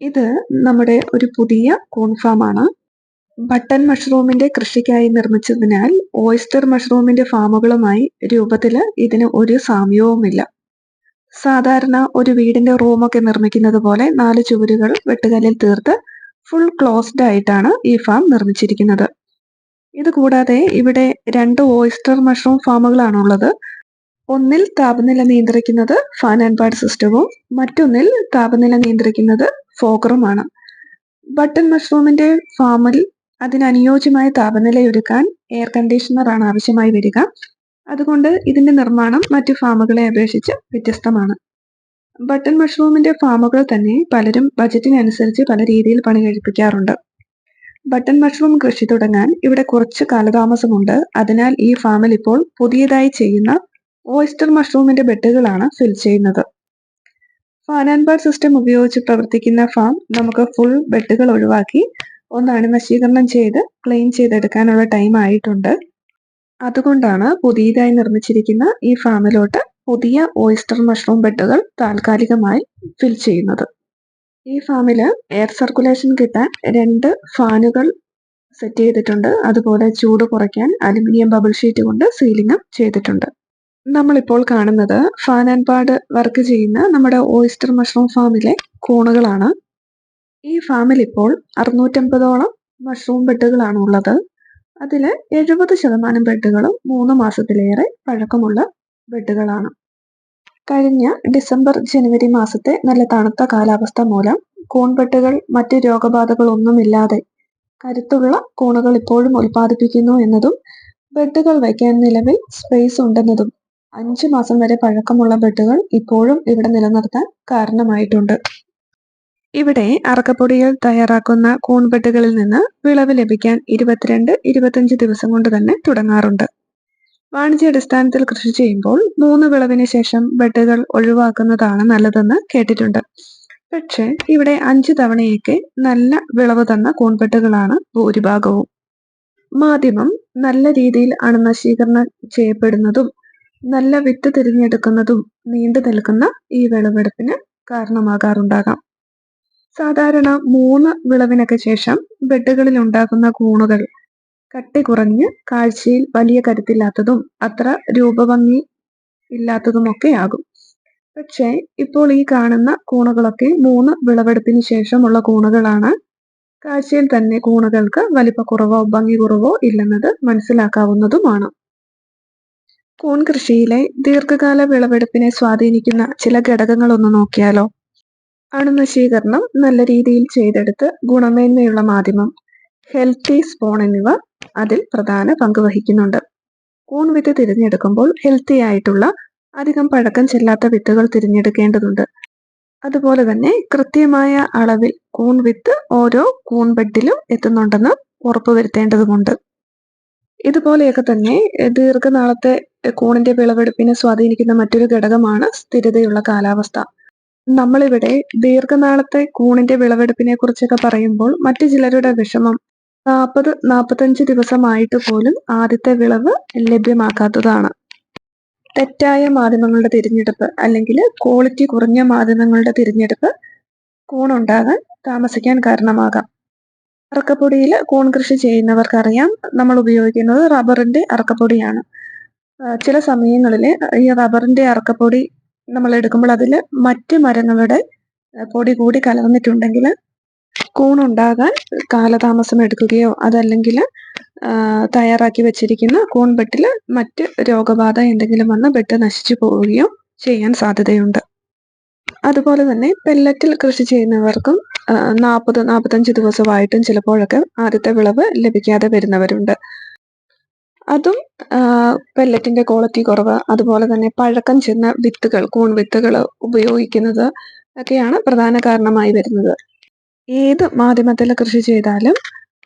ഇത് നമ്മുടെ ഒരു പുതിയ കോൺഫാം ആണ്. ബട്ടൺ മഷ്റൂമിന്റെ കൃഷിക്കായി നിർമ്മിച്ചതിനാൽ ഓയിസ്റ്റർ മഷ്റൂമിന്റെ ഫാമുകളുമായി രൂപത്തിൽ ഇതിന് ഒരു സാമ്യവുമില്ല. സാധാരണ ഒരു വീടിന്റെ റൂമൊക്കെ നിർമ്മിക്കുന്നത് പോലെ നാല് ചുവരുകൾ വെട്ടുകല്ലിൽ തീർത്ത് ഫുൾ ക്ലോസ്ഡ് ആയിട്ടാണ് ഈ ഫാം നിർമ്മിച്ചിരിക്കുന്നത്. ഇത് കൂടാതെ ഇവിടെ രണ്ട് ഓയിസ്റ്റർ മഷ്റൂം ഫാമുകളാണുള്ളത് ഒന്നിൽ താപനില നിയന്ത്രിക്കുന്നത് ഫാൻ ആൻഡ് പാഡ് സിസ്റ്റവും മറ്റൊന്നിൽ താപനില നിയന്ത്രിക്കുന്നത് ഫോഗറുമാണ് ബട്ടൺ മഷ്റൂമിന്റെ ഫാമിൽ അതിനനുയോജ്യമായ താപനിലയൊരുക്കാൻ എയർ കണ്ടീഷണറാണ് ആവശ്യമായി വരിക. അതുകൊണ്ട് ഇതിന്റെ നിർമ്മാണം മറ്റു ഫാമുകളെ അപേക്ഷിച്ച് വ്യത്യസ്തമാണ്. ബട്ടൺ മഷ്റൂമിന്റെ ഫാമുകൾ തന്നെ പലരും ബജറ്റിനനുസരിച്ച് പല രീതിയിൽ പണി കഴിപ്പിക്കാറുണ്ട്. ബട്ടൺ മഷ്റൂം കൃഷി തുടങ്ങാൻ ഇവിടെ കുറച്ച് കാലതാമസമുണ്ട്. അതിനാൽ ഈ ഫാമിൽ ഇപ്പോൾ പുതിയതായി ചെയ്യുന്ന ഓയിസ്റ്റർ മഷ്റൂമിന്റെ ബെഡുകളാണ് ഫിൽ ചെയ്യുന്നത്. ഫാൻ ആൻഡ് ബാർ സിസ്റ്റം ഉപയോഗിച്ച് പ്രവർത്തിക്കുന്ന ഫാം നമുക്ക് ഫുൾ ബെഡുകൾ ഒഴിവാക്കി ഒന്ന് അണുനശീകരണം ചെയ്ത് ക്ലീൻ ചെയ്തെടുക്കാനുള്ള ടൈം ആയിട്ടുണ്ട്. അതുകൊണ്ടാണ് പുതിയതായി നിർമ്മിച്ചിരിക്കുന്ന ഈ ഫാമിലോട്ട് പുതിയ ഓയിസ്റ്റർ മഷ്റൂം ബെഡുകൾ താൽക്കാലികമായി ഫിൽ ചെയ്യുന്നത്. ഈ ഫാമിൽ എയർ സർക്കുലേഷൻ കിട്ടാൻ രണ്ട് ഫാനുകൾ സെറ്റ് ചെയ്തിട്ടുണ്ട്. അതുപോലെ ചൂട് കുറയ്ക്കാൻ അലുമിനിയം ബബിൾ ഷീറ്റ് കൊണ്ട് സീലിംഗും ചെയ്തിട്ടുണ്ട്. നമ്മളിപ്പോൾ കാണുന്നത് ഫാൻ ആൻഡ് പാഡ് വർക്ക് ചെയ്യുന്ന നമ്മുടെ ഓയിസ്റ്റർ മഷ്റൂം ഫാമിലെ കൂണുകളാണ്. ഈ ഫാമിൽ ഇപ്പോൾ അറുന്നൂറ്റമ്പതോളം മഷ്റൂം ബെഡുകളാണ് ഉള്ളത്. അതിൽ എഴുപത് ശതമാനം ബെഡുകളും മൂന്ന് മാസത്തിലേറെ പഴക്കമുള്ള ബെഡുകളാണ് കഴിഞ്ഞ ഡിസംബർ ജനുവരി മാസത്തെ നല്ല തണുത്ത കാലാവസ്ഥ മൂലം കൂൺബെട്ടുകൾ മറ്റ് രോഗബാധകളൊന്നുമില്ലാതെ കരുത്തുള്ള കൂണുകൾ ഇപ്പോഴും ഉൽപ്പാദിപ്പിക്കുന്നു എന്നതും ബെഡുകൾ വയ്ക്കാൻ നിലവിൽ സ്പേസ് ഉണ്ടെന്നതും അഞ്ചു മാസം വരെ പഴക്കമുള്ള ബെഡുകൾ ഇപ്പോഴും ഇവിടെ നിലനിർത്താൻ കാരണമായിട്ടുണ്ട്. ഇവിടെ അറക്കപ്പൊടിയിൽ തയ്യാറാക്കുന്ന കൂൺ ബെഡുകളിൽ നിന്ന് വിളവ് ലഭിക്കാൻ ഇരുപത്തിരണ്ട് ഇരുപത്തിയഞ്ച് ദിവസം കൊണ്ട് തന്നെ തുടങ്ങാറുണ്ട്. വാണിജ്യാടിസ്ഥാനത്തിൽ കൃഷി ചെയ്യുമ്പോൾ മൂന്ന് വിളവിന് ശേഷം ബെഡുകൾ ഒഴിവാക്കുന്നതാണ് നല്ലതെന്ന് കേട്ടിട്ടുണ്ട്. പക്ഷേ ഇവിടെ അഞ്ച് തവണയൊക്കെ നല്ല വിളവ് തന്ന കൂൺപെട്ടുകളാണ് ഭൂരിഭാഗവും. മാധ്യമം നല്ല രീതിയിൽ അണുനശീകരണം ചെയ്യപ്പെടുന്നതും നല്ല വിത്ത് തിരഞ്ഞെടുക്കുന്നതും നീണ്ടു നിൽക്കുന്ന ഈ വിളവെടുപ്പിന് കാരണമാകാറുണ്ടാകാം. സാധാരണ മൂന്ന് വിളവിനൊക്കെ ശേഷം ബെഡുകളിൽ ഉണ്ടാകുന്ന കൂണുകൾ കട്ടി കുറഞ്ഞ് കാഴ്ചയിൽ വലിയ കരുത്തില്ലാത്തതും അത്ര രൂപഭംഗി ഇല്ലാത്തതുമൊക്കെ ആകും പക്ഷേ ഇപ്പോൾ ഈ കാണുന്ന കൂണുകളൊക്കെ മൂന്ന് വിളവെടുപ്പിന് ശേഷമുള്ള കൂണുകളാണ്. കാഴ്ചയിൽ തന്നെ കൂണുകൾക്ക് വലിപ്പക്കുറവോ ഭംഗി കുറവോ ഇല്ലെന്നത് മനസ്സിലാക്കാവുന്നതുമാണ്. കൂൺ കൃഷിയിലെ ദീർഘകാല വിളവെടുപ്പിനെ സ്വാധീനിക്കുന്ന ചില ഘടകങ്ങൾ ഒന്ന് നോക്കിയാലോ? അണുനശീകരണം നല്ല രീതിയിൽ ചെയ്തെടുത്ത് ഗുണമേന്മയുള്ള മാധ്യമം ഹെൽത്തി സ്പോൺ എന്നിവ അതിൽ പ്രധാന പങ്ക് വഹിക്കുന്നുണ്ട്. കൂൺ വിത്ത് തിരഞ്ഞെടുക്കുമ്പോൾ ഹെൽത്തി ആയിട്ടുള്ള അധികം പഴക്കം ചെല്ലാത്ത വിത്തുകൾ തിരഞ്ഞെടുക്കേണ്ടതുണ്ട്. അതുപോലെ തന്നെ കൃത്യമായ അളവിൽ കൂൺ വിത്ത് ഓരോ കൂൺ ബെഡിലും എത്തുന്നുണ്ടെന്ന് ഉറപ്പുവരുത്തേണ്ടതുണ്ട് ഇതുപോലെയൊക്കെ തന്നെ ദീർഘനാളത്തെ കൂണിന്റെ വിളവെടുപ്പിനെ സ്വാധീനിക്കുന്ന മറ്റൊരു ഘടകമാണ് സ്ഥിരതയുള്ള കാലാവസ്ഥ. നമ്മളിവിടെ ദീർഘനാളത്തെ കൂണിന്റെ വിളവെടുപ്പിനെ കുറിച്ചൊക്കെ പറയുമ്പോൾ മറ്റു ചിലരുടെ വിഷമം നാൽപ്പത് നാൽപ്പത്തഞ്ച് ദിവസമായിട്ട് പോലും ആദ്യത്തെ വിളവ് ലഭ്യമാക്കാത്തതാണ്. തെറ്റായ മാധ്യമങ്ങളുടെ തിരഞ്ഞെടുപ്പ് അല്ലെങ്കിൽ ക്വാളിറ്റി കുറഞ്ഞ മാധ്യമങ്ങളുടെ തിരഞ്ഞെടുപ്പ് കൂണുണ്ടാകാൻ താമസിക്കാൻ കാരണമാകാം. അറക്കപ്പൊടിയിൽ കോൺ കൃഷി ചെയ്യുന്നവർക്കറിയാം. നമ്മൾ ഉപയോഗിക്കുന്നത് റബ്ബറിന്റെ അറക്കപ്പൊടിയാണ്. ചില സമയങ്ങളിൽ ഈ റബ്ബറിന്റെ അറക്കപ്പൊടി നമ്മൾ എടുക്കുമ്പോൾ അതിൽ മറ്റ് മരങ്ങളുടെ പൊടി കൂടി കലർന്നിട്ടുണ്ടെങ്കിൽ കൂണുണ്ടാകാൻ കാലതാമസം എടുക്കുകയോ അതല്ലെങ്കിൽ തയ്യാറാക്കി വെച്ചിരിക്കുന്ന കൂൺ ബെട്ടിൽ മറ്റ് രോഗബാധ എന്തെങ്കിലും വന്ന് ബെട്ട് നശിച്ചു പോവുകയോ ചെയ്യാൻ സാധ്യതയുണ്ട്. അതുപോലെ തന്നെ പെല്ലറ്റിൽ കൃഷി ചെയ്യുന്നവർക്കും നാൽപ്പത് നാൽപ്പത്തഞ്ച് ദിവസമായിട്ടും ചിലപ്പോഴൊക്കെ ആദ്യത്തെ വിളവ് ലഭിക്കാതെ വരുന്നവരുണ്ട്. അതും പെല്ലറ്റിന്റെ ക്വാളിറ്റി കുറവ് അതുപോലെ തന്നെ പഴക്കം ചെന്ന വിത്തുകൾ കൂൺ വിത്തുകൾ ഉപയോഗിക്കുന്നത് ഒക്കെയാണ് പ്രധാന കാരണമായി വരുന്നത്. ഏത് മാധ്യമത്തിൽ കൃഷി ചെയ്താലും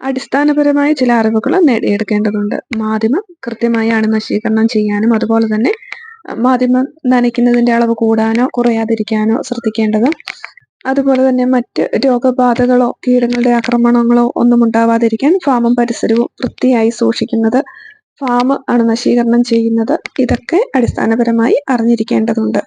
അടിസ്ഥാനപരമായ ചില അറിവുകൾ നേടിയെടുക്കേണ്ടതുണ്ട്. മാധ്യമം കൃത്യമായി അണുനശീകരണം ചെയ്യാനും അതുപോലെ തന്നെ മാധ്യമം നനയ്ക്കുന്നതിന്റെ അളവ് കൂടാനോ കുറയാതിരിക്കാനോ ശ്രദ്ധിക്കേണ്ടത്. അതുപോലെ തന്നെ മറ്റ് രോഗബാധകളോ കീടങ്ങളുടെ ആക്രമണങ്ങളോ ഒന്നും ഉണ്ടാവാതിരിക്കാൻ ഫാമും പരിസരവും വൃത്തിയായി സൂക്ഷിക്കുന്നത് ഫാം അണുനശീകരണം ചെയ്യുന്നത് ഇതൊക്കെ അടിസ്ഥാനപരമായി അറിഞ്ഞിരിക്കേണ്ടതുണ്ട്.